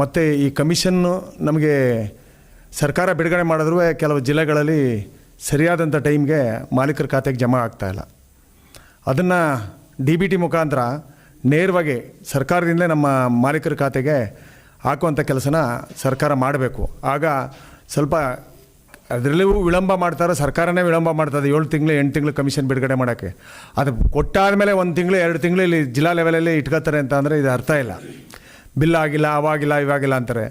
ಮತ್ತು ಈ ಕಮಿಷನ್ನು ನಮಗೆ ಸರ್ಕಾರ ಬಿಡುಗಡೆ ಮಾಡಿದ್ರೂ ಕೆಲವು ಜಿಲ್ಲೆಗಳಲ್ಲಿ ಸರಿಯಾದಂಥ ಟೈಮ್ಗೆ ಮಾಲೀಕರ ಖಾತೆಗೆ ಜಮಾ ಆಗ್ತಾಯಿಲ್ಲ ಅದನ್ನು ಡಿ ಬಿ ಟಿ ಮುಖಾಂತರ ನೇರವಾಗಿ ಸರ್ಕಾರದಿಂದಲೇ ನಮ್ಮ ಮಾಲೀಕರ ಖಾತೆಗೆ ಹಾಕುವಂಥ ಕೆಲಸನ ಸರ್ಕಾರ ಮಾಡಬೇಕು. ಆಗ ಸ್ವಲ್ಪ ಅದರಲ್ಲಿಯೂ ವಿಳಂಬ ಮಾಡ್ತಾರೆ, ಸರ್ಕಾರನೇ ವಿಳಂಬ ಮಾಡ್ತದೆ ಏಳು ತಿಂಗಳು, ಎಂಟು ತಿಂಗಳು ಕಮಿಷನ್ ಬಿಡುಗಡೆ ಮಾಡೋಕ್ಕೆ. ಅದು ಕೊಟ್ಟಾದ ಮೇಲೆ ಒಂದು ತಿಂಗಳು, ಎರಡು ತಿಂಗಳು ಇಲ್ಲಿ ಜಿಲ್ಲಾ ಲೆವೆಲಲ್ಲಿ ಇಟ್ಕೋತಾರೆ ಅಂತ ಅಂದರೆ ಇದು ಅರ್ಥ ಇಲ್ಲ. ಬಿಲ್ ಆಗಿಲ್ಲ ಅವಾಗಿಲ್ಲ, ಇವಾಗಿಲ್ಲ ಅಂತಾರೆ.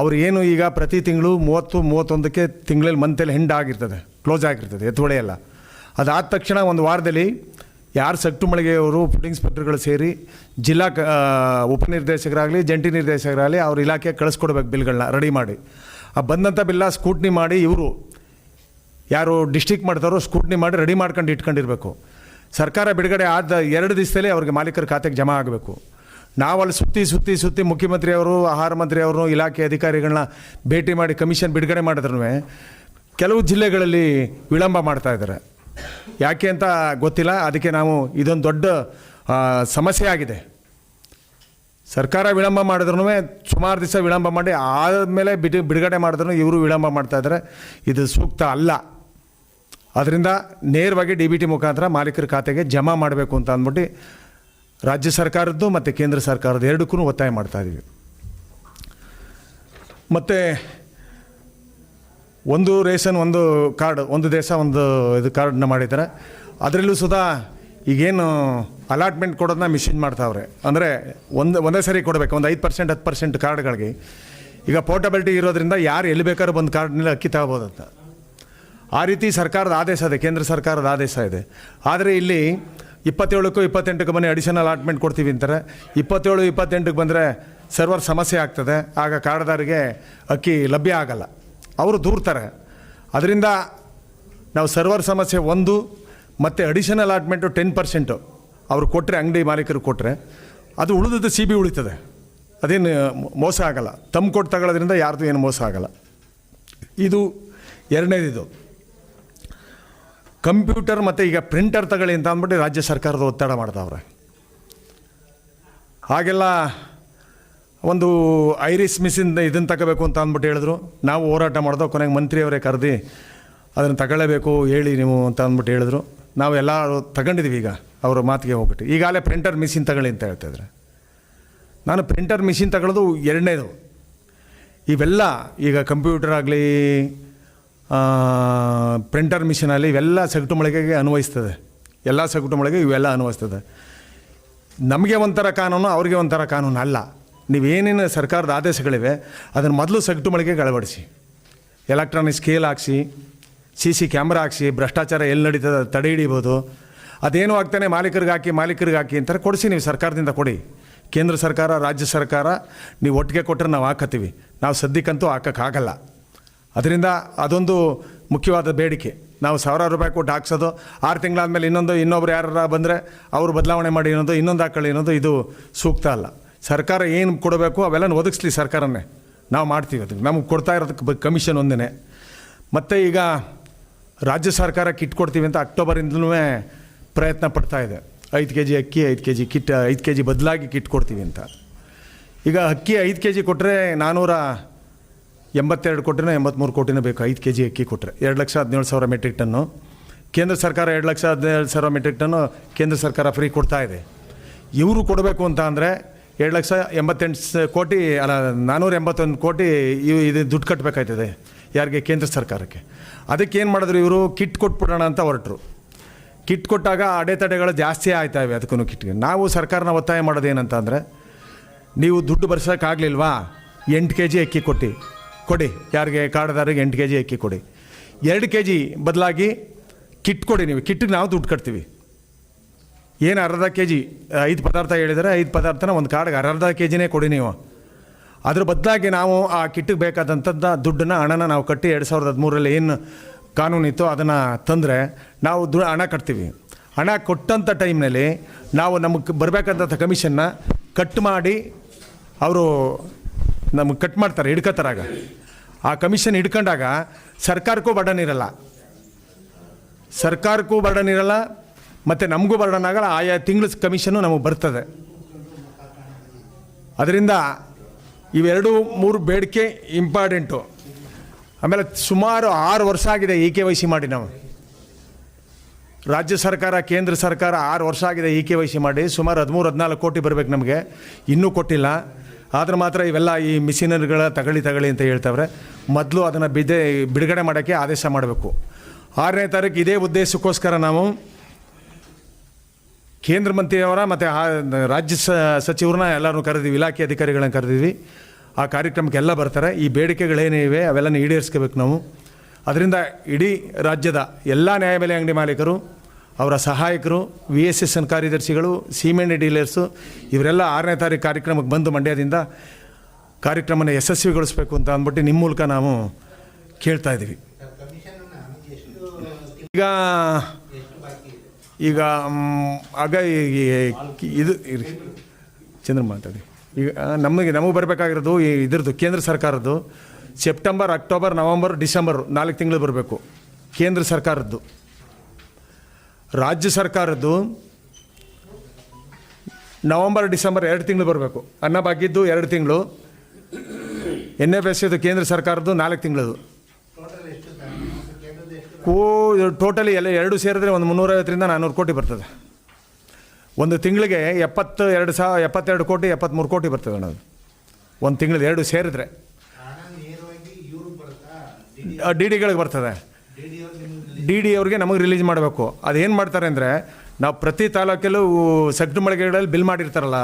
ಅವ್ರು ಏನು ಈಗ ಪ್ರತಿ ತಿಂಗಳು ಮೂವತ್ತು, ಮೂವತ್ತೊಂದಕ್ಕೆ ತಿಂಗಳಲ್ಲಿ ಮಂತಲ್ಲಿ ಹೆಂಡ್ ಆಗಿರ್ತದೆ ಕ್ಲೋಸ್ ಆಗಿರ್ತದೆ, ಎತ್ತುವಳೆ ಎಲ್ಲ ಅದಾದ ತಕ್ಷಣ ಒಂದು ವಾರದಲ್ಲಿ ಯಾರು ಸಟ್ಟು ಮಳಿಗೆಯವರು ಫುಡ್ ಇನ್ಸ್ಪೆಕ್ಟರ್ಗಳು ಸೇರಿ ಜಿಲ್ಲಾ ಕ ಉಪನಿರ್ದೇಶಕರಾಗಲಿ, ಜಂಟಿ ನಿರ್ದೇಶಕರಾಗಲಿ ಅವ್ರ ಇಲಾಖೆಗೆ ಕಳಿಸ್ಕೊಡ್ಬೇಕು ಬಿಲ್ಗಳನ್ನ ರೆಡಿ ಮಾಡಿ. ಆ ಬಂದಂಥ ಬಿಲ್ಲ ಸ್ಕೂಟ್ನಿ ಮಾಡಿ ಇವರು ಯಾರು ಡಿಸ್ಟಿಕ್ ಮಾಡ್ತಾರೋ ಸ್ಕೂಟ್ನಿ ಮಾಡಿ ರೆಡಿ ಮಾಡ್ಕೊಂಡು ಇಟ್ಕೊಂಡಿರಬೇಕು. ಸರ್ಕಾರ ಬಿಡುಗಡೆ ಆದ ಎರಡು ದಿವಸದಲ್ಲಿ ಅವ್ರಿಗೆ ಮಾಲೀಕರ ಖಾತೆಗೆ ಜಮಾ ಆಗಬೇಕು. ನಾವು ಅಲ್ಲಿ ಸುತ್ತಿ ಸುತ್ತಿ ಸುತ್ತಿ ಮುಖ್ಯಮಂತ್ರಿಯವರು ಆಹಾರ ಮಂತ್ರಿಯವರು ಇಲಾಖೆ ಅಧಿಕಾರಿಗಳನ್ನ ಭೇಟಿ ಮಾಡಿ ಕಮಿಷನ್ ಬಿಡುಗಡೆ ಮಾಡಿದ್ರು ಕೆಲವು ಜಿಲ್ಲೆಗಳಲ್ಲಿ ವಿಳಂಬ ಮಾಡ್ತಾ ಇದ್ದಾರೆ. ಯಾಕೆ ಅಂತ ಗೊತ್ತಿಲ್ಲ. ಅದಕ್ಕೆ ನಾವು ಇದೊಂದು ದೊಡ್ಡ ಸಮಸ್ಯೆ ಆಗಿದೆ. ಸರ್ಕಾರ ವಿಳಂಬ ಮಾಡಿದ್ರು ಸುಮಾರು ದಿವಸ ವಿಳಂಬ ಮಾಡಿ ಆದಮೇಲೆ ಬಿಡು, ಬಿಡುಗಡೆ ಮಾಡಿದ್ರು ಇವರು ವಿಳಂಬ ಮಾಡ್ತಾ ಇದ್ದಾರೆ. ಇದು ಸೂಕ್ತ ಅಲ್ಲ. ಅದರಿಂದ ನೇರವಾಗಿ ಡಿ ಬಿ ಟಿ ಮುಖಾಂತರ ಮಾಲೀಕರ ಖಾತೆಗೆ ಜಮಾ ಮಾಡಬೇಕು ಅಂತ ಅಂದ್ಬಿಟ್ಟು ರಾಜ್ಯ ಸರ್ಕಾರದ್ದು ಮತ್ತು ಕೇಂದ್ರ ಸರ್ಕಾರದ ಎರಡಕ್ಕೂ ಒತ್ತಾಯ ಮಾಡ್ತಾ ಇದ್ದೀವಿ ಮತ್ತು ಒಂದು ರೇಷನ್, ಒಂದು ಕಾರ್ಡ್, ಒಂದು ದೇಶ, ಒಂದು ಇದು ಕಾರ್ಡನ್ನ ಮಾಡಿದ್ದಾರೆ. ಅದರಲ್ಲೂ ಸುಧಾ ಈಗೇನು ಅಲಾಟ್ಮೆಂಟ್ ಕೊಡೋದನ್ನ ಮಿಷಿನ್ ಮಾಡ್ತಾವ್ರೆ. ಅಂದರೆ ಒಂದು, ಒಂದೇ ಸರಿ ಕೊಡಬೇಕು, ಒಂದು ಐದು ಪರ್ಸೆಂಟ್, ಹತ್ತು ಪರ್ಸೆಂಟ್ ಕಾರ್ಡ್ಗಳಿಗೆ. ಈಗ ಪೋರ್ಟಬಿಲಿಟಿ ಇರೋದ್ರಿಂದ ಯಾರು ಎಲ್ಲಿ ಬೇಕಾದ್ರೂ ಒಂದು ಕಾರ್ಡ್ನಲ್ಲಿ ಅಕ್ಕಿ ತಗೋಬೋದಂತ ಆ ರೀತಿ ಸರ್ಕಾರದ ಆದೇಶ ಇದೆ, ಕೇಂದ್ರ ಸರ್ಕಾರದ ಆದೇಶ ಇದೆ. ಆದರೆ ಇಲ್ಲಿ ಇಪ್ಪತ್ತೇಳಕ್ಕೂ ಇಪ್ಪತ್ತೆಂಟಕ್ಕೆ ಬನ್ನಿ ಅಡಿಷನಲ್ ಅಲಾಟ್ಮೆಂಟ್ ಕೊಡ್ತೀವಿ ಅಂತಾರೆ. ಇಪ್ಪತ್ತೇಳು, ಇಪ್ಪತ್ತೆಂಟಕ್ಕೆ ಬಂದರೆ ಸರ್ವರ್ ಸಮಸ್ಯೆ ಆಗ್ತದೆ. ಆಗ ಕಾರ್ಡ್ದಾರಿಗೆ ಅಕ್ಕಿ ಲಭ್ಯ ಆಗಲ್ಲ. ಅವರು ದೂರ್ತಾರೆ. ಅದರಿಂದ ನಾವು ಸರ್ವರ್ ಸಮಸ್ಯೆ ಒಂದು, ಮತ್ತು ಅಡಿಷನಲ್ ಅಲಾಟ್ಮೆಂಟು ಟೆನ್ ಪರ್ಸೆಂಟು ಅವರು ಕೊಟ್ಟರೆ ಅಂಗಡಿ ಮಾಲೀಕರು ಕೊಟ್ಟರೆ ಅದು ಉಳಿದದ್ದು ಸಿ ಬಿ ಉಳಿತದೆ. ಅದೇನು ಮೋಸ ಆಗಲ್ಲ. ತಮ್ಮ ಕೊಟ್ಟು ತಗೊಳ್ಳೋದ್ರಿಂದ ಯಾರ್ದು ಏನು ಮೋಸ ಆಗಲ್ಲ. ಇದು ಎರಡನೇದಿದು. ಕಂಪ್ಯೂಟರ್ ಮತ್ತು ಈಗ ಪ್ರಿಂಟರ್ ತಗೊಳ್ಳಿ ಅಂತ ಅಂದ್ಬಿಟ್ಟು ರಾಜ್ಯ ಸರ್ಕಾರದ ಒತ್ತಡ ಮಾಡ್ತಾವ್ರೆ ಹಾಗೆಲ್ಲ ಒಂದು ಐರಿಸ್ ಮಿಸ್ಸಿಂದ ಇದನ್ನು ತಗೋಬೇಕು ಅಂತ ಅಂದ್ಬಿಟ್ಟು ಹೇಳಿದ್ರು. ನಾವು ಹೋರಾಟ ಮಾಡಿದೋ ಕೊನೆಗೆ ಮಂತ್ರಿಯವರೇ ಕರೆದು ಅದನ್ನು ತಗೊಳ್ಳೇಬೇಕು, ಹೇಳಿ ನೀವು ಅಂತ ಅಂದ್ಬಿಟ್ಟು ಹೇಳಿದ್ರು. ನಾವು ಎಲ್ಲ ತಗೊಂಡಿದ್ದೀವಿ ಈಗ ಅವರ ಮಾತಿಗೆ ಹೋಗ್ಬಿಟ್ಟು. ಈಗಾಗಲೇ ಪ್ರಿಂಟರ್ ಮಿಷಿನ್ ತಗೊಳ್ಳಿ ಅಂತ ಹೇಳ್ತಾಯಿದ್ರೆ ನಾನು ಪ್ರಿಂಟರ್ ಮಿಷಿನ್ ತಗೊಳ್ಳೋದು ಎರಡನೇದು. ಇವೆಲ್ಲ ಈಗ ಕಂಪ್ಯೂಟರ್ ಆಗಲಿ ಪ್ರಿಂಟರ್ ಮಿಷಿನಲ್ಲಿ ಇವೆಲ್ಲ ಸಗಟು ಮಳಿಗೆಗೆ ಅನ್ವಯಿಸ್ತದೆ. ಎಲ್ಲ ಸಗಟು ಮಳಿಗೆ ಇವೆಲ್ಲ ಅನ್ವಯಿಸ್ತದೆ. ನಮಗೆ ಒಂಥರ ಕಾನೂನು, ಅವ್ರಿಗೆ ಒಂಥರ ಕಾನೂನು ಅಲ್ಲ. ನೀವೇನೇನು ಸರ್ಕಾರದ ಆದೇಶಗಳಿವೆ, ಅದನ್ನು ಮೊದಲು ಸಗಟು ಮಳಿಗೆಗೆ ಅಳವಡಿಸಿ. ಎಲೆಕ್ಟ್ರಾನಿಕ್ ಸ್ಕೇಲ್ ಹಾಕ್ಸಿ ಸಿ ಸಿ ಕ್ಯಾಮ್ರಾ ಹಾಕ್ಸಿ, ಭ್ರಷ್ಟಾಚಾರ ಎಲ್ಲಿ ನಡೀತದೆ ತಡೆ ಹಿಡಿಬೋದು. ಅದೇನು ಆಗ್ತಾನೆ ಮಾಲೀಕರಿಗೆ ಹಾಕಿ ಮಾಲೀಕರಿಗೆ ಹಾಕಿ ಅಂತಾರೆ, ಕೊಡಿಸಿ ನೀವು ಸರ್ಕಾರದಿಂದ ಕೊಡಿ. ಕೇಂದ್ರ ಸರ್ಕಾರ, ರಾಜ್ಯ ಸರ್ಕಾರ, ನೀವು ಒಟ್ಟಿಗೆ ಕೊಟ್ಟರೆ ನಾವು ಹಾಕತ್ತೀವಿ. ನಾವು ಸದ್ಯಕ್ಕಂತೂ ಹಾಕೋಕ್ಕಾಗಲ್ಲ ಅದರಿಂದ ಅದೊಂದು ಮುಖ್ಯವಾದ ಬೇಡಿಕೆ. ನಾವು ಸಾವಿರಾರು ರೂಪಾಯಿ ಕೊಟ್ಟು ಹಾಕ್ಸೋದು, ಆರು ತಿಂಗಳಾದಮೇಲೆ ಇನ್ನೊಂದು, ಇನ್ನೊಬ್ರು ಯಾರು ಬಂದರೆ ಅವರು ಬದಲಾವಣೆ ಮಾಡಿ ಅನ್ನೋದು ಇನ್ನೊಂದು ಹಾಕೊಳ್ಳಿ ಅನ್ನೋದು ಇದು ಸೂಕ್ತ ಅಲ್ಲ. ಸರ್ಕಾರ ಏನು ಕೊಡಬೇಕು ಅವೆಲ್ಲ ಒದಗಿಸ್ಲಿ ಸರ್ಕಾರನೇ. ನಾವು ಮಾಡ್ತೀವಿ ಅದಕ್ಕೆ ನಮ್ಗೆ ಕೊಡ್ತಾ ಇರೋದಕ್ಕೆ ಕಮಿಷನ್ ಒಂದೇ ಮತ್ತು ಈಗ ರಾಜ್ಯ ಸರ್ಕಾರ ಕಿಟ್ ಕೊಡ್ತೀವಿ ಅಂತ ಅಕ್ಟೋಬರಿಂದಲೂ ಪ್ರಯತ್ನ ಪಡ್ತಾ ಇದೆ. ಐದು ಕೆ ಜಿ ಅಕ್ಕಿ, ಐದು ಕೆ ಜಿ ಕಿಟ್, ಐದು ಕೆ ಜಿ ಬದಲಾಗಿ ಕಿಟ್ ಕೊಡ್ತೀವಿ ಅಂತ. ಈಗ ಅಕ್ಕಿ ಐದು ಕೆ ಜಿ ಕೊಟ್ಟರೆ ನಾನ್ನೂರ ಎಂಬತ್ತೆರಡು ಕೋಟಿನ ಎಂಬತ್ತ್ಮೂರು ಕೋಟಿನ ಬೇಕು, ಐದು ಕೆ ಜಿ ಅಕ್ಕಿ ಕೊಟ್ಟರೆ ಎರಡು ಲಕ್ಷ ಹದಿನೇಳು ಸಾವಿರ ಮೆಟ್ರಿಕ್ ಟನ್ನು. ಕೇಂದ್ರ ಸರ್ಕಾರ ಎರಡು ಲಕ್ಷ ಹದಿನೇಳು ಸಾವಿರ ಮೆಟ್ರಿಕ್ ಟನ್ನು ಕೇಂದ್ರ ಸರ್ಕಾರ ಫ್ರೀ ಕೊಡ್ತಾ ಇದೆ. ಇವರು ಕೊಡಬೇಕು ಅಂತ ಅಂದರೆ ಎರಡು ಲಕ್ಷ ಎಂಬತ್ತೆಂಟು ಕೋಟಿ, ಅಲ್ಲ ನಾನ್ನೂರ ಎಂಬತ್ತೊಂದು ಕೋಟಿ ಇವು ಇದು ದುಡ್ಡು ಕಟ್ಟಬೇಕಾಯ್ತದೆ ಯಾರಿಗೆ? ಕೇಂದ್ರ ಸರ್ಕಾರಕ್ಕೆ. ಅದಕ್ಕೆ ಏನು ಮಾಡಿದ್ರು ಇವರು? ಕಿಟ್ ಕೊಟ್ಬಿಡೋಣ ಅಂತ ಹೊರಟರು. ಕಿಟ್ ಕೊಟ್ಟಾಗ ಅಡೆತಡೆಗಳು ಜಾಸ್ತಿ ಆಯ್ತಾವೆ ಅದಕ್ಕೂ ಕಿಟ್ಗೆ. ನಾವು ಸರ್ಕಾರನ ಒತ್ತಾಯ ಮಾಡೋದು ಏನಂತ ಅಂದರೆ, ನೀವು ದುಡ್ಡು ಬರ್ಸೋಕ್ಕಾಗಲಿಲ್ವಾ? ಎಂಟು ಕೆ ಜಿ ಅಕ್ಕಿ ಕೊಟ್ಟು. ಕೊಡಿ. ಯಾರಿಗೆ ಕಾರ್ಡ್ದಾರಿಗೆ ಎಂಟು ಕೆ ಜಿ ಅಕ್ಕಿ ಕೊಡಿ. ಎರಡು ಕೆ ಜಿ ಬದಲಾಗಿ ಕಿಟ್ ಕೊಡಿ ನೀವು. ಕಿಟ್ಟಿಗೆ ನಾವು ದುಡ್ಡು ಕಟ್ತೀವಿ. ಏನು ಅರ್ಧ ಕೆ ಜಿ ಐದು ಪದಾರ್ಥ ಹೇಳಿದರೆ ಐದು ಪದಾರ್ಥನ ಒಂದು ಕಾರ್ಡ್ಗೆ ಅರ್ಧ ಕೆ ಜಿನೇ ಕೊಡಿ ನೀವು. ಅದ್ರ ಬದಲಾಗಿ ನಾವು ಆ ಕಿಟ್ಟಿಗೆ ಬೇಕಾದಂಥದ್ದು ದುಡ್ಡನ್ನ, ಹಣನ ನಾವು ಕಟ್ಟಿ ಎರಡು ಸಾವಿರದ ಹದಿಮೂರರಲ್ಲಿ ಏನು ಕಾನೂನು ಇತ್ತು ಅದನ್ನು ತಂದರೆ ನಾವು ದು ಹಣ ಕಟ್ತೀವಿ. ಹಣ ಕೊಟ್ಟಂಥ ಟೈಮ್ನಲ್ಲಿ ನಾವು ನಮಗೆ ಬರಬೇಕಂತ ಕಮಿಷನ್ನ ಕಟ್ ಮಾಡಿ ಅವರು ನಮಗೆ ಕಟ್ ಮಾಡ್ತಾರೆ ಹಿಡ್ಕೋತಾರಾಗ ಆ ಕಮಿಷನ್ ಹಿಡ್ಕೊಂಡಾಗ ಸರ್ಕಾರಕ್ಕೂ ಬರ್ಡನ್ ಇರಲ್ಲ. ಸರ್ಕಾರಕ್ಕೂ ಬರ್ಡನ್ ಇರಲ್ಲ, ಮತ್ತು ನಮಗೂ ಬರ್ಡನ್ ಆಗಲ್ಲ, ಆಯಾ ತಿಂಗಳ ಕಮಿಷನು ನಮಗೆ ಬರ್ತದೆ. ಅದರಿಂದ ಇವೆರಡು ಮೂರು ಬೇಡಿಕೆ ಇಂಪಾರ್ಟೆಂಟು. ಆಮೇಲೆ ಸುಮಾರು ಆರು ವರ್ಷ ಆಗಿದೆ ಇ ಕೆ ವೈ ಸಿ ಮಾಡಿ ನಾವು. ರಾಜ್ಯ ಸರ್ಕಾರ, ಕೇಂದ್ರ ಸರ್ಕಾರ ಆರು ವರ್ಷ ಆಗಿದೆ ಇ ಕೆ ವೈ ಸಿ ಮಾಡಿ, ಸುಮಾರು ಹದಿಮೂರು, ಹದಿನಾಲ್ಕು ಕೋಟಿ ಬರಬೇಕು ನಮಗೆ. ಇನ್ನೂ ಕೊಟ್ಟಿಲ್ಲ. ಆದ್ರೆ ಮಾತ್ರ ಇವೆಲ್ಲ ಈ ಮಿಷಿನರಿಗಳ ತಗಳಿ ತಗಳಿ ಅಂತ ಹೇಳ್ತಾವ್ರೆ. ಮೊದಲು ಅದನ್ನು ಬಿದ್ದೆ ಬಿಡುಗಡೆ ಮಾಡೋಕ್ಕೆ ಆದೇಶ ಮಾಡಬೇಕು. ಆರನೇ ತಾರೀಕು ಇದೇ ಉದ್ದೇಶಕ್ಕೋಸ್ಕರ ನಾವು ಕೇಂದ್ರ ಮಂತ್ರಿಯವರ ಮತ್ತು ರಾಜ್ಯ ಸಚಿವರನ್ನ ಎಲ್ಲರೂ ಕರೆದಿವಿ, ಇಲಾಖೆ ಅಧಿಕಾರಿಗಳನ್ನ ಕರೆದಿದ್ವಿ ಆ ಕಾರ್ಯಕ್ರಮಕ್ಕೆ ಎಲ್ಲ ಬರ್ತಾರೆ. ಈ ಬೇಡಿಕೆಗಳೇನಿವೆ ಅವೆಲ್ಲ ಈಡೇರಿಸ್ಕೋಬೇಕು ನಾವು. ಅದರಿಂದ ಇಡೀ ರಾಜ್ಯದ ಎಲ್ಲ ನ್ಯಾಯಬೆಲೆ ಅಂಗಡಿ ಮಾಲೀಕರು ಅವರ ಸಹಾಯಕರು ವಿ ಎಸ್ ಎಸ್ ಎನ್ ಕಾರ್ಯದರ್ಶಿಗಳು ಸಿಮೆಂಟ್ ಡೀಲರ್ಸು, ಇವರೆಲ್ಲ ಆರನೇ ತಾರೀಕು ಕಾರ್ಯಕ್ರಮಕ್ಕೆ ಬಂದು ಮಂಡ್ಯದಿಂದ ಕಾರ್ಯಕ್ರಮನ ಯಶಸ್ವಿಗೊಳಿಸಬೇಕು ಅಂತ ಅಂದ್ಬಿಟ್ಟು ನಿಮ್ಮ ಮೂಲಕ ನಾವು ಕೇಳ್ತಾ ಇದ್ದೀವಿ. ಈಗ ಈಗ ಆಗ ಇದು ಚಂದ್ರ ಮಾತಾಡಿ. ಈಗ ನಮಗೆ ನಮಗೆ ಬರಬೇಕಾಗಿರೋದು ಈ, ಇದ್ರದ್ದು, ಕೇಂದ್ರ ಸರ್ಕಾರದ್ದು ಸೆಪ್ಟೆಂಬರ್ ಅಕ್ಟೋಬರ್ ನವಂಬರ್ ಡಿಸೆಂಬರ್ ನಾಲ್ಕು ತಿಂಗಳು ಬರಬೇಕು. ಕೇಂದ್ರ ಸರ್ಕಾರದ್ದು. ರಾಜ್ಯ ಸರ್ಕಾರದ್ದು ನವಂಬರ್ ಡಿಸೆಂಬರ್ ಎರಡು ತಿಂಗಳು ಬರಬೇಕು. ಅನ್ನ ಬಾಕಿದ್ದು ಎರಡು ತಿಂಗಳು. ಎನ್ ಎಫ್ ಎಸ್ ಇದು ಕೇಂದ್ರ ಸರ್ಕಾರದ್ದು ನಾಲ್ಕು ತಿಂಗಳದು. ಕೋ ಟೋಟಲಿ ಎಲ್ಲ ಎರಡು ಸೇರಿದ್ರೆ ಒಂದು ಮುನ್ನೂರೈವತ್ತರಿಂದ ನಾನ್ನೂರು ಕೋಟಿ ಬರ್ತದೆ. ಒಂದು ತಿಂಗಳಿಗೆ ಎಪ್ಪತ್ತು ಎರಡು ಸಾವಿರ ಎಪ್ಪತ್ತೆರಡು ಕೋಟಿ ಎಪ್ಪತ್ತ್ಮೂರು ಕೋಟಿ ಬರ್ತದೆ ಅಣ್ಣ ಒಂದು ತಿಂಗಳು ಎರಡು ಸೇರಿದ್ರೆ. ಡಿ ಡಿಗಳಿಗೆ ಬರ್ತದೆ. ಡಿ ಡಿ ಅವ್ರಿಗೆ ನಿಮ್ಗೆ ರಿಲೀಸ್ ಮಾಡಬೇಕು. ಅದೇನು ಮಾಡ್ತಾರೆ ಅಂದರೆ, ನಾವು ಪ್ರತಿ ತಾಲೂಕಲ್ಲೂ ಸೆಕ್ಟರ್ ಮಳಿಗೆಗಳಲ್ಲಿ ಬಿಲ್ ಮಾಡಿರ್ತಾರಲ್ಲ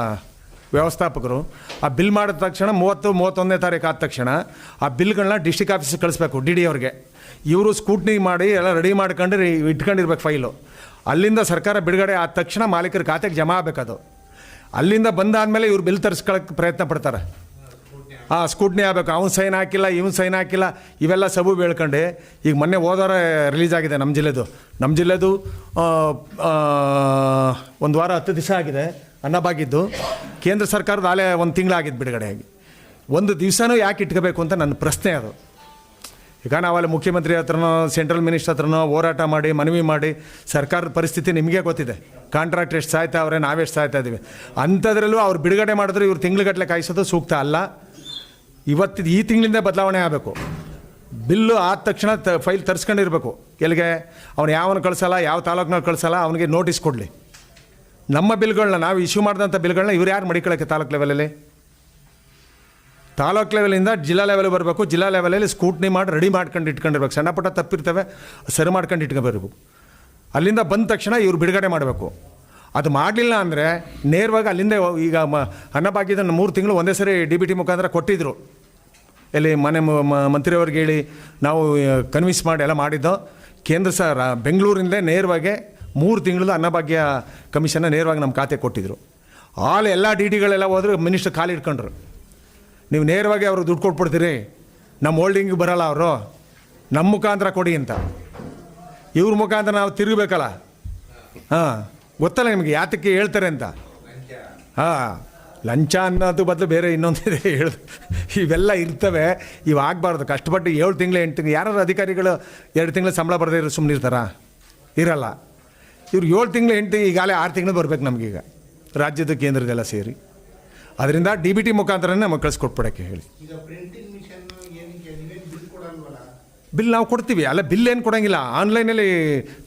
ವ್ಯವಸ್ಥಾಪಕರು. ಆ ಬಿಲ್ ಮಾಡಿದ ತಕ್ಷಣ ಮೂವತ್ತು, ಮೂವತ್ತೊಂದನೇ ತಾರೀಕು ಆದ ತಕ್ಷಣ ಆ ಬಿಲ್ಗಳನ್ನ ಡಿಸ್ಟಿಕ್ ಆಫೀಸಿಗೆ ಕಳಿಸ್ಬೇಕು ಡಿ ಡಿ ಅವ್ರಿಗೆ. ಇವರು ಸ್ಕೂಟ್ನಿ ಮಾಡಿ ಎಲ್ಲ ರೆಡಿ ಮಾಡ್ಕೊಂಡು ಇಟ್ಕೊಂಡಿರ್ಬೇಕು ಫೈಲು. ಅಲ್ಲಿಂದ ಸರ್ಕಾರ ಬಿಡುಗಡೆ ಆದ ತಕ್ಷಣ ಮಾಲೀಕರ ಖಾತೆಗೆ ಜಮಾ ಆಗಬೇಕದು. ಅಲ್ಲಿಂದ ಬಂದಾದಮೇಲೆ ಇವ್ರು ಬಿಲ್ ತರಿಸ್ಕೊಳಕ್ಕೆ ಪ್ರಯತ್ನ ಪಡ್ತಾರೆ. ಹಾಂ ಸ್ಕೂಟ್ನಿ ಆಗಬೇಕು. ಅವ್ನು ಸೈನ್ ಹಾಕಿಲ್ಲ ಇವ್ನು ಸೈನ್ ಹಾಕಿಲ್ಲ. ಇವೆಲ್ಲ ಸಬು ಬೇಳ್ಕೊಂಡು. ಈಗ ಮೊನ್ನೆ ಹೋದವಾರ ರಿಲೀಸ್ ಆಗಿದೆ ನಮ್ಮ ಜಿಲ್ಲೆದು. ನಮ್ಮ ಜಿಲ್ಲೆದು ಆ, ಆ, ಒಂದು ವಾರ ಹತ್ತು ದಿವಸ ಆಗಿದೆ ಅನ್ನಬಾಗಿದ್ದು ಕೇಂದ್ರ ಸರ್ಕಾರದ ಆಲೆ ಒಂದು ತಿಂಗಳಾಗಿದ್ದು ಬಿಡುಗಡೆ ಆಗಿ. ಒಂದು ದಿವಸನೂ ಯಾಕೆ ಇಟ್ಕೋಬೇಕು ಅಂತ ನನ್ನ ಪ್ರಶ್ನೆ ಅದು. ಈಗ ನಾವಲ್ಲಿ ಮುಖ್ಯಮಂತ್ರಿ ಹತ್ರನೋ ಸೆಂಟ್ರಲ್ ಮಿನಿಸ್ಟರ್ ಹತ್ರನೋ ಹೋರಾಟ ಮಾಡಿ ಮನವಿ ಮಾಡಿ ಸರ್ಕಾರದ ಪರಿಸ್ಥಿತಿ ನಿಮಗೆ ಗೊತ್ತಿದೆ. ಕಾಂಟ್ರಾಕ್ಟ್ ಎಷ್ಟು ಸಾಯ್ತಾವ್ರೆ ನಾವೆಷ್ಟು ಸಾಯ್ತಾ ಇದ್ದೀವಿ ಅಂಥದ್ರಲ್ಲೂ ಅವ್ರು ಬಿಡುಗಡೆ ಮಾಡಿದ್ರೆ ಇವ್ರು ತಿಂಗ್ಳುಗಟ್ಟಲೆ ಕಾಯಿಸೋದು ಸೂಕ್ತ ಅಲ್ಲ. ಇವತ್ತು ಈ ತಿಂಗಳಿಂದ ಬದಲಾವಣೆ ಆಗಬೇಕು. ಬಿಲ್ಲು ಆದ ತಕ್ಷಣ ತ, ಫೈಲ್ ತರಿಸ್ಕೊಂಡಿರ್ಬೇಕು. ಎಲ್ಲಿಗೆ ಅವ್ನು ಯಾವನ ಕಳಿಸಲ್ಲ, ಯಾವ ತಾಲೂಕ್ನಾಗ ಕಳಿಸಲ್ಲ, ಅವನಿಗೆ ನೋಟಿಸ್ ಕೊಡಲಿ. ನಮ್ಮ ಬಿಲ್ಗಳನ್ನ ನಾವು ಇಶ್ಯೂ ಮಾಡಿದಂಥ ಬಿಲ್ಗಳನ್ನ ಇವ್ರು ಯಾರು ಮಡಿಕೊಳ್ಳೋಕ್ಕೆ ತಾಲೂಕು ಲೆವೆಲಲ್ಲಿ ತಾಲೂಕ್ ಲೆವೆಲಿಂದ ಜಿಲ್ಲಾ ಲೆವೆಲ್ ಬರಬೇಕು. ಜಿಲ್ಲಾ ಲೆವೆಲಲ್ಲಿ ಸ್ಕೂಟ್ನಿ ಮಾಡಿ ರೆಡಿ ಮಾಡ್ಕೊಂಡು ಇಟ್ಕೊಂಡಿರ್ಬೇಕು. ಸಣ್ಣ ಪುಟ್ಟ ತಪ್ಪಿರ್ತವೆ, ಸರಿ ಮಾಡ್ಕೊಂಡು ಇಟ್ಕೊಬರ್ಬೇಕು ಅಲ್ಲಿಂದ ಬಂದ ತಕ್ಷಣ ಇವ್ರು ಬಿಡುಗಡೆ ಮಾಡಬೇಕು. ಅದು ಮಾಡಲಿಲ್ಲ ಅಂದರೆ ನೇರವಾಗಿ ಅಲ್ಲಿಂದ ಈಗ ಮ ಅನ್ನಭಾಗ್ಯದ ಮೂರು ತಿಂಗಳು ಒಂದೇ ಸರಿ ಡಿ ಬಿ ಟಿ ಮುಖಾಂತರ ಕೊಟ್ಟಿದ್ದರು ಎಲ್ಲಿ ಮನೆ ಮಂತ್ರಿಯವ್ರಿಗೆ ಹೇಳಿ ನಾವು ಕನ್ವಿನ್ಸ್ ಮಾಡಿ ಎಲ್ಲ ಮಾಡಿದ್ದೋ, ಕೇಂದ್ರ ಸರ್ ಬೆಂಗಳೂರಿಂದ ನೇರವಾಗಿ ಮೂರು ತಿಂಗಳದ ಅನ್ನಭಾಗ್ಯ ಕಮಿಷನ್ನ ನೇರವಾಗಿ ನಮ್ಮ ಖಾತೆ ಕೊಟ್ಟಿದ್ದರು ಆಲ್ ಎಲ್ಲ ಡಿ ಡಿಗಳೆಲ್ಲ ಹೋದ್ರೆ ಮಿನಿಸ್ಟರ್ ಖಾಲಿ ಇಟ್ಕೊಂಡ್ರು. ನೀವು ನೇರವಾಗಿ ಅವರು ದುಡ್ಡು ಕೊಟ್ಬಿಡ್ತೀರಿ, ನಮ್ಮ ಹೋಲ್ಡಿಂಗ್ ಬರೋಲ್ಲ ಅವರು, ನಮ್ಮ ಮುಖಾಂತರ ಕೊಡಿ ಅಂತ. ಇವ್ರ ಮುಖಾಂತರ ನಾವು ತಿರುಗಬೇಕಲ್ಲ. ಹಾಂ. ಗೊತ್ತಲ್ಲ ನಿಮಗೆ ಯಾತಕ್ಕೆ ಹೇಳ್ತಾರೆ ಅಂತ? ಹಾಂ, ಲಂಚ ಅನ್ನೋದು ಬದಲು ಬೇರೆ ಇನ್ನೊಂದಿದೆ ಹೇಳಿ. ಇವೆಲ್ಲ ಇರ್ತವೆ, ಇವು ಆಗಬಾರ್ದು. ಕಷ್ಟಪಟ್ಟು ಏಳು ತಿಂಗಳು, ಎಂಟು ತಿಂಗಳು, ಯಾರು ಅಧಿಕಾರಿಗಳು ಎರಡು ತಿಂಗಳು ಸಂಬಳ ಬರದೇ ಇರೋ ಸುಮ್ಮನೆ ಇರ್ತಾರಾ? ಇರಲ್ಲ. ಇವ್ರು ಏಳು ತಿಂಗಳು, ಎಂಟು ಈಗಾಗಲೇ ಆರು ತಿಂಗಳು ಬರಬೇಕು ನಮಗೀಗ ರಾಜ್ಯದ ಕೇಂದ್ರದೆಲ್ಲ ಸೇರಿ. ಅದರಿಂದ ಡಿ ಬಿ ಟಿ ಮುಖಾಂತರನೇ ನಮಗೆ ಕಳಿಸ್ಕೊಟ್ಬಿಡೋಕ್ಕೆ ಹೇಳಿ ಈಗ ಪ್ರಿಂಟಿಂಗ್ ಮಿಷನ್ ಏನಕ್ಕೆ ನೀವೇನು ಬಿಲ್ ಕೊಡಲ್ವಲ್ಲ ಬಿಲ್ ನಾವು ಕೊಡ್ತೀವಿ. ಅಲ್ಲ, ಬಿಲ್ ಏನು ಕೊಡೋಂಗಿಲ್ಲ. ಆನ್ಲೈನಲ್ಲಿ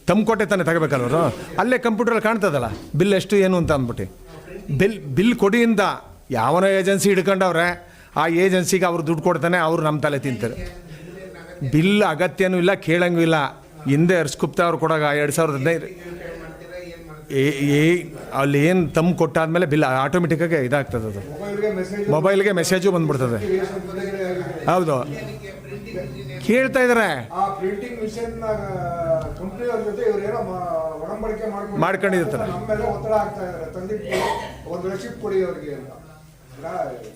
ತಮ್ಕೊಟ್ಟೆ ತಾನೇ ತಗೋಬೇಕಲ್ವರು ಅಲ್ಲೇ ಕಂಪ್ಯೂಟ್ರಲ್ಲಿ ಕಾಣ್ತದಲ್ಲ, ಬಿಲ್ ಎಷ್ಟು ಏನು ಅಂತ ಅಂದ್ಬಿಟ್ಟು. ಬಿಲ್ ಬಿಲ್ ಕೊಡಿಯಿಂದ ಯಾವನೋ ಏಜೆನ್ಸಿ ಹಿಡ್ಕೊಂಡವ್ರೆ, ಆ ಏಜೆನ್ಸಿಗೆ ಅವ್ರು ದುಡ್ಡು ಕೊಡ್ತಾನೆ, ಅವರು ನಮ್ಮ ತಲೆ ತಿಂತಾರೆ. ಬಿಲ್ ಅಗತ್ಯನೂ ಇಲ್ಲ, ಕೇಳಂಗೂ ಇಲ್ಲ. ಹಿಂದೆ ಹರ್ಸ್ಗುಪ್ತ ಅವ್ರು ಕೊಡಾಗ ಎರಡು ಸಾವಿರದ ಹದಿನೈದು. ಏ ಅಲ್ಲಿ ಏನು ತಮ್ಮ ಕೊಟ್ಟಾದ್ಮೇಲೆ ಬಿಲ್ ಆಟೋಮೆಟಿಕ್ಕಾಗಿ ಇದಾಗ್ತದೆ ಅದು. ಮೊಬೈಲ್ಗೆ ಮೆಸೇಜು ಬಂದ್ಬಿಡ್ತದೆ. ಹೌದು. ಕೇಳ್ತಾ ಇದ್ದಾರೆ ಆ ಪ್ರಿಂಟಿಂಗ್ ಮಿಷನ್ ಕಂಪ್ನಿ ಅವ್ರ ಜೊತೆ ಇವ್ರು ಏನೋ ಒಡಂಬಡಿಕೆ ಮಾಡ್ಕೊಂಡು ಮಾಡ್ಕೊಂಡಿರ್ತಾರೆ. ನಮ್ಮ ಮೇಲೆ ಒತ್ತಡ ಆಗ್ತಾ ಇದಾರೆ. ತಂದಿಟ್ಟು ಒಂದು ರೆಸಿಪ್ಟ್ ಕೊಡಿ ಅವ್ರಿಗೆ ಅಂತ.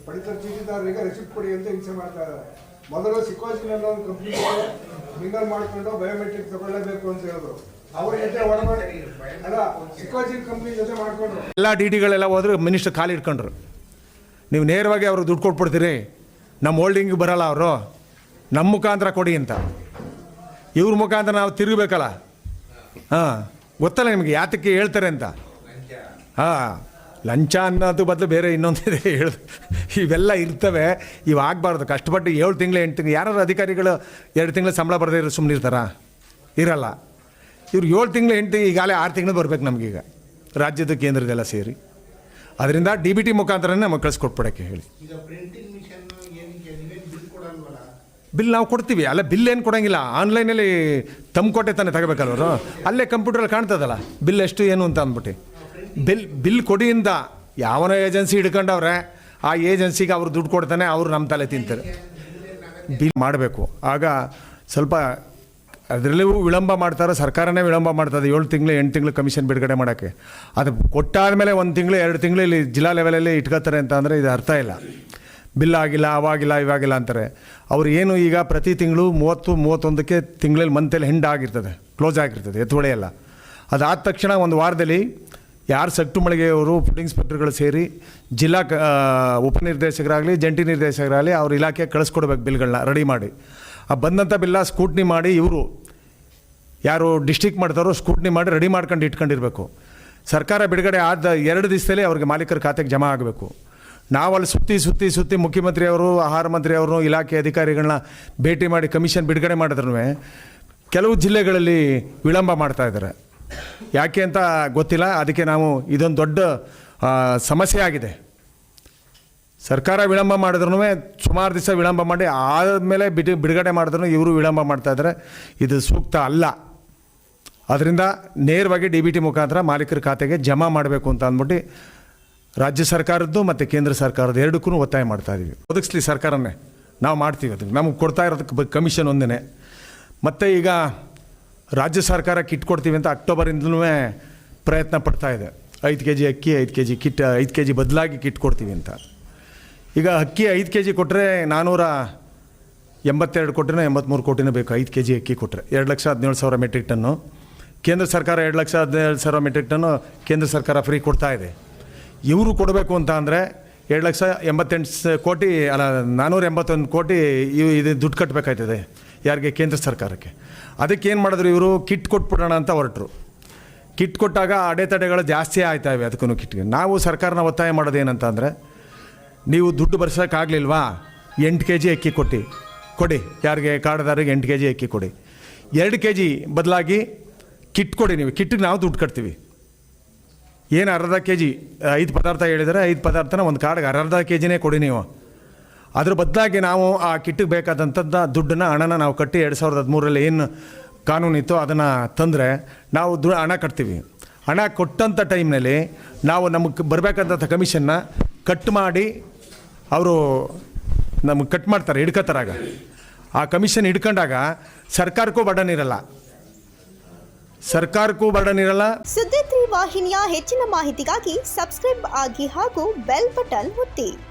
ಪಡಿತರ ಚೀಟಿದಾರರಿಗೆ ರೆಸಿಪ್ಟ್ ಕೊಡಿ ಅಂತ ಹಿಂಸೆ ಮಾಡ್ತಾ ಇದ್ದಾರೆ ಮೊದಲು ಸಿಕ್ಕೋಜಿನಲ್ಲಿ ಒಂದು ಕಂಪ್ನಿ ಮಿಂಗಲ್ ಮಾಡ್ಕೊಂಡು ಬಯೋಮೆಟ್ರಿಕ್ ತಗೊಳ್ಳೇಬೇಕು ಅಂತ ಹೇಳಿದ್ರು. ಅವ್ರ ಜೊತೆ ಒಡಂಬಡಿ ಅಲ್ಲ ಸಿಕ್ಕೋಜಿನ್ ಕಂಪ್ನಿ ಜೊತೆ ಮಾಡ್ಕೊಂಡ್ರು ಎಲ್ಲ ಡಿ ಡಿಗಳೆಲ್ಲ ಹೋದ್ರೆ ಮಿನಿಸ್ಟರ್ ಖಾಲಿ ಇಟ್ಕೊಂಡ್ರು. ನೀವು ನೇರವಾಗಿ ಅವ್ರಿಗೆ ದುಡ್ಡು ಕೊಟ್ಬಿಡ್ತೀರಿ. ನಮ್ಮ ಹೋಲ್ಡಿಂಗ್ ಬರಲ್ಲ ಅವರು. ನಮ್ಮ ಮುಖಾಂತರ ಕೊಡಿ ಅಂತ. ಇವ್ರ ಮುಖಾಂತರ ನಾವು ತಿರುಗಬೇಕಲ್ಲ? ಹಾಂ, ಗೊತ್ತಲ್ಲ ನಿಮಗೆ ಯಾತಕ್ಕೆ ಹೇಳ್ತಾರೆ ಅಂತ? ಹಾಂ, ಲಂಚ ಅನ್ನೋದು ಬದಲು ಬೇರೆ ಇನ್ನೊಂದಿದೆ ಹೇಳ, ಇವೆಲ್ಲ ಇರ್ತವೆ. ಇವು ಆಗಬಾರ್ದು. ಕಷ್ಟಪಟ್ಟು ಏಳು ತಿಂಗಳು, ಎಂಟು ತಿಂಗಳು ಯಾರು ಅಧಿಕಾರಿಗಳು ಎರಡು ತಿಂಗಳು ಸಂಬಳ ಬರದೇ ಇರೋ ಸುಮ್ಮನೆ ಇರ್ತಾರಾ? ಇರಲ್ಲ. ಇವ್ರು ಏಳು ತಿಂಗಳು, ಎಂಟು ಈಗಾಗಲೇ ಆರು ತಿಂಗಳು ಬರಬೇಕು ನಮಗೀಗ ರಾಜ್ಯದ ಕೇಂದ್ರದೆಲ್ಲ ಸೇರಿ. ಅದರಿಂದ ಡಿ ಬಿ ಟಿ ಮುಖಾಂತರನೇ ನಮಗೆ ಕಳಿಸ್ಕೊಟ್ಬಿಡೋಕ್ಕೆ ಹೇಳಿ ಈಗ ಪ್ರಿಂಟಿಂಗ್ ಮಿಷನ್ ಏನಕ್ಕೆ ನೀವೇನು ಬಿಲ್ ಕೊಡಲ್ವಲ್ಲ ಬಿಲ್ ನಾವು ಕೊಡ್ತೀವಿ. ಅಲ್ಲ, ಬಿಲ್ ಏನು ಕೊಡೋಂಗಿಲ್ಲ. ಆನ್ಲೈನಲ್ಲಿ ತಮ್ಮ ಕೊಟ್ಟೆ ತಾನೇ ತಗೋಬೇಕಲ್ವರು ಅಲ್ಲೇ ಕಂಪ್ಯೂಟ್ರಲ್ಲಿ ಕಾಣ್ತದಲ್ಲ, ಬಿಲ್ ಎಷ್ಟು, ಏನು ಅಂತ ಅಂದ್ಬಿಟ್ಟು. ಬಿಲ್ ಬಿಲ್ ಕೊಡಿಯಿಂದ ಯಾವನೋ ಏಜೆನ್ಸಿ ಹಿಡ್ಕೊಂಡವ್ರೆ, ಆ ಏಜೆನ್ಸಿಗೆ ಅವ್ರು ದುಡ್ಡು ಕೊಡ್ತಾನೆ, ಅವರು ನಮ್ಮ ತಲೆ ತಿಂತಾರೆ. ಬಿಲ್ ಮಾಡಬೇಕು. ಆಗ ಸ್ವಲ್ಪ ಅದರಲ್ಲೂ ವಿಳಂಬ ಮಾಡ್ತಾರೆ, ಸರ್ಕಾರನೇ ವಿಳಂಬ ಮಾಡ್ತದೆ, ಏಳು ತಿಂಗಳು, ಎಂಟು ತಿಂಗಳು ಕಮಿಷನ್ ಬಿಡುಗಡೆ ಮಾಡೋಕ್ಕೆ. ಅದು ಕೊಟ್ಟಾದ ಮೇಲೆ ಒಂದು ತಿಂಗಳು, ಎರಡು ತಿಂಗಳು ಇಲ್ಲಿ ಜಿಲ್ಲಾ ಲೆವೆಲಲ್ಲಿ ಇಟ್ಕೋತಾರೆ ಅಂತ ಅಂದರೆ ಇದು ಅರ್ಥ ಇಲ್ಲ. ಬಿಲ್ ಆಗಿಲ್ಲ ಅವಾಗಿಲ್ಲ, ಇವಾಗಿಲ್ಲ ಅಂತಾರೆ. ಅವ್ರು ಏನು ಈಗ ಪ್ರತಿ ತಿಂಗಳು ಮೂವತ್ತು, ಮೂವತ್ತೊಂದಕ್ಕೆ ತಿಂಗಳಲ್ಲಿ ಮಂತಲ್ಲಿ ಆಗಿರ್ತದೆ ಕ್ಲೋಸ್ ಆಗಿರ್ತದೆ ಎತ್ತುವಳೆ ಎಲ್ಲ ಅದಾದ ತಕ್ಷಣ ಒಂದು ವಾರದಲ್ಲಿ ಯಾರು ಸಟ್ಟು ಮಳಿಗೆಯವರು ಫುಡ್ ಇನ್ಸ್ಪೆಕ್ಟರ್ಗಳು ಸೇರಿ ಜಿಲ್ಲಾ ಕ ಉಪನಿರ್ದೇಶಕರಾಗಲಿ, ಜಂಟಿ ನಿರ್ದೇಶಕರಾಗಲಿ ಅವ್ರ ಇಲಾಖೆಗೆ ಕಳಿಸ್ಕೊಡ್ಬೇಕು ಬಿಲ್ಗಳನ್ನ ರೆಡಿ ಮಾಡಿ. ಆ ಬಂದಂಥ ಬಿಲ್ಲ ಸ್ಕೂಟ್ನಿ ಮಾಡಿ ಇವರು ಯಾರು ಡಿಸ್ಟಿಕ್ ಮಾಡ್ತಾರೋ ಸ್ಕೂಟ್ನಿ ಮಾಡಿ ರೆಡಿ ಮಾಡ್ಕೊಂಡು ಇಟ್ಕೊಂಡಿರಬೇಕು. ಸರ್ಕಾರ ಬಿಡುಗಡೆ ಆದ ಎರಡು ದಿವಸದಲ್ಲಿ ಅವ್ರಿಗೆ ಮಾಲೀಕರ ಖಾತೆಗೆ ಜಮಾ ಆಗಬೇಕು. ನಾವು ಅಲ್ಲಿ ಸುತ್ತಿ ಸುತ್ತಿ ಸುತ್ತಿ ಮುಖ್ಯಮಂತ್ರಿಯವರು ಆಹಾರ ಮಂತ್ರಿಯವರು ಇಲಾಖೆ ಅಧಿಕಾರಿಗಳನ್ನ ಭೇಟಿ ಮಾಡಿ ಕಮಿಷನ್ ಬಿಡುಗಡೆ ಮಾಡಿದ್ರೂ ಕೆಲವು ಜಿಲ್ಲೆಗಳಲ್ಲಿ ವಿಳಂಬ ಮಾಡ್ತಾ ಇದ್ದಾರೆ. ಯಾಕೆ ಅಂತ ಗೊತ್ತಿಲ್ಲ. ಅದಕ್ಕೆ ನಾವು ಇದೊಂದು ದೊಡ್ಡ ಸಮಸ್ಯೆ ಆಗಿದೆ. ಸರ್ಕಾರ ವಿಳಂಬ ಮಾಡಿದ್ರು ಸುಮಾರು ದಿವಸ ವಿಳಂಬ ಮಾಡಿ ಆದಮೇಲೆ ಬಿಡಿ, ಬಿಡುಗಡೆ ಮಾಡಿದ್ರು ಇವರು ವಿಳಂಬ ಮಾಡ್ತಾ ಇದ್ದಾರೆ. ಇದು ಸೂಕ್ತ ಅಲ್ಲ. ಅದರಿಂದ ನೇರವಾಗಿ ಡಿ ಬಿ ಟಿ ಮುಖಾಂತರ ಮಾಲೀಕರ ಖಾತೆಗೆ ಜಮಾ ಮಾಡಬೇಕು ಅಂತ ಅಂದ್ಬಿಟ್ಟು ರಾಜ್ಯ ಸರ್ಕಾರದ್ದು ಮತ್ತು ಕೇಂದ್ರ ಸರ್ಕಾರದ ಎರಡಕ್ಕೂ ಒತ್ತಾಯ ಮಾಡ್ತಾ ಇದ್ದೀವಿ ಒದಗಿಸ್ಲಿ ಸರ್ಕಾರನೇ. ನಾವು ಮಾಡ್ತೀವಿ ಅದಕ್ಕೆ ನಮಗೆ ಕೊಡ್ತಾ ಇರೋದಕ್ಕೆ ಕಮಿಷನ್ ಒಂದೇ ಮತ್ತು ಈಗ ರಾಜ್ಯ ಸರ್ಕಾರ ಕಿಟ್ ಕೊಡ್ತೀವಿ ಅಂತ ಅಕ್ಟೋಬರಿಂದಲೂ ಪ್ರಯತ್ನ ಪಡ್ತಾ ಇದೆ. ಐದು ಕೆ ಜಿ ಅಕ್ಕಿ, ಐದು ಕೆ ಜಿ ಕಿಟ್, ಐದು ಕೆ ಜಿ ಬದಲಾಗಿ ಕಿಟ್ ಕೊಡ್ತೀವಿ ಅಂತ. ಈಗ ಅಕ್ಕಿ ಐದು ಕೆ ಜಿ ಕೊಟ್ಟರೆ ನಾನ್ನೂರ ಎಂಬತ್ತೆರಡು ಕೋಟಿನೋ ಎಂಬತ್ತ್ಮೂರು ಕೋಟಿನೂ ಬೇಕು. ಐದು ಕೆ ಜಿ ಅಕ್ಕಿ ಕೊಟ್ಟರೆ ಎರಡು ಲಕ್ಷ ಹದಿನೇಳು ಸಾವಿರ ಮೆಟ್ರಿಕ್ ಟನ್ನು. ಕೇಂದ್ರ ಸರ್ಕಾರ ಎರಡು ಲಕ್ಷ ಹದಿನೇಳು ಸಾವಿರ ಮೆಟ್ರಿಕ್ ಟನ್ನು ಕೇಂದ್ರ ಸರ್ಕಾರ ಫ್ರೀ ಕೊಡ್ತಾ ಇದೆ. ಇವರು ಕೊಡಬೇಕು ಅಂತ ಅಂದರೆ ಎರಡು ಲಕ್ಷ ಎಂಬತ್ತೆಂಟು ಕೋಟಿ, ಅಲ್ಲ ನಾನ್ನೂರ ಎಂಬತ್ತೊಂದು ಕೋಟಿ ಇವು ಇದು ದುಡ್ಡು ಕಟ್ಟಬೇಕಾಯ್ತದೆ ಯಾರಿಗೆ? ಕೇಂದ್ರ ಸರ್ಕಾರಕ್ಕೆ. ಅದಕ್ಕೆ ಏನು ಮಾಡಿದ್ರು ಇವರು? ಕಿಟ್ ಕೊಟ್ಬಿಡೋಣ ಅಂತ ಹೊರಟರು. ಕಿಟ್ ಕೊಟ್ಟಾಗ ಅಡೆತಡೆಗಳು ಜಾಸ್ತಿ ಆಯ್ತಾವೆ ಅದಕ್ಕೂ ಕಿಟ್ಗೆ ನಾವು ಸರ್ಕಾರನ ಒತ್ತಾಯ ಮಾಡೋದು ಏನಂತ ಅಂದರೆ, ನೀವು ದುಡ್ಡು ಬರ್ಸೋಕ್ಕಾಗಲಿಲ್ವಾ ಎಂಟು ಕೆ ಜಿ ಅಕ್ಕಿ ಕೊಟ್ಟು. ಕೊಡಿ. ಯಾರಿಗೆ ಕಾರ್ಡ್ದಾರಿಗೆ ಎಂಟು ಕೆ ಜಿ ಅಕ್ಕಿ ಕೊಡಿ. ಎರಡು ಕೆ ಜಿ ಬದಲಾಗಿ ಕಿಟ್ ಕೊಡಿ ನೀವು. ಕಿಟ್ಟಿಗೆ ನಾವು ದುಡ್ಡು ಕಟ್ತೀವಿ. ಏನು ಅರ್ಧ ಕೆ ಜಿ ಐದು ಪದಾರ್ಥ ಹೇಳಿದರೆ ಐದು ಪದಾರ್ಥನ ಒಂದು ಕಾರ್ಡ್ಗೆ ಅರ್ಧ ಕೆ ಜಿನೇ ಕೊಡಿ ನೀವು. ಅದ್ರ ಬದಲಾಗಿ ನಾವು ಆ ಕಿಟ್ಟಿಗೆ ಬೇಕಾದಂಥದ್ದ ದುಡ್ಡನ್ನು, ಹಣನ ನಾವು ಕಟ್ಟಿ ಎರಡು ಸಾವಿರದ ಹದಿಮೂರರಲ್ಲಿ ಏನು ಕಾನೂನಿತ್ತು ಅದನ್ನು ತಂದರೆ ನಾವು ದು ಹಣ ಕಟ್ತೀವಿ. ಹಣ ಕೊಟ್ಟಂಥ ಟೈಮ್ನಲ್ಲಿ ನಾವು ನಮಗೆ ಬರಬೇಕಾದಂಥ ಕಮಿಷನ್ನ ಕಟ್ ಮಾಡಿ ಅವರು ನಮಗೆ ಕಟ್ ಮಾಡ್ತಾರೆ ಹಿಡ್ಕೋತಾರಾಗ ಆ ಕಮಿಷನ್ ಹಿಡ್ಕೊಂಡಾಗ ಸರ್ಕಾರಕ್ಕೂ ಬಡನ್ ಇರಲ್ಲ. ಸರ್ಕಾರಕ್ಕೂ ಬಡನಿರಲ್ಲ ಸುದ್ದಿ ವಾಹಿನಿಯ ಹೆಚ್ಚಿನ ಮಾಹಿತಿಗಾಗಿ ಸಬ್ಸ್ಕ್ರೈಬ್ ಆಗಿ ಹಾಗೂ ಬೆಲ್ ಬಟನ್ ಒತ್ತಿ.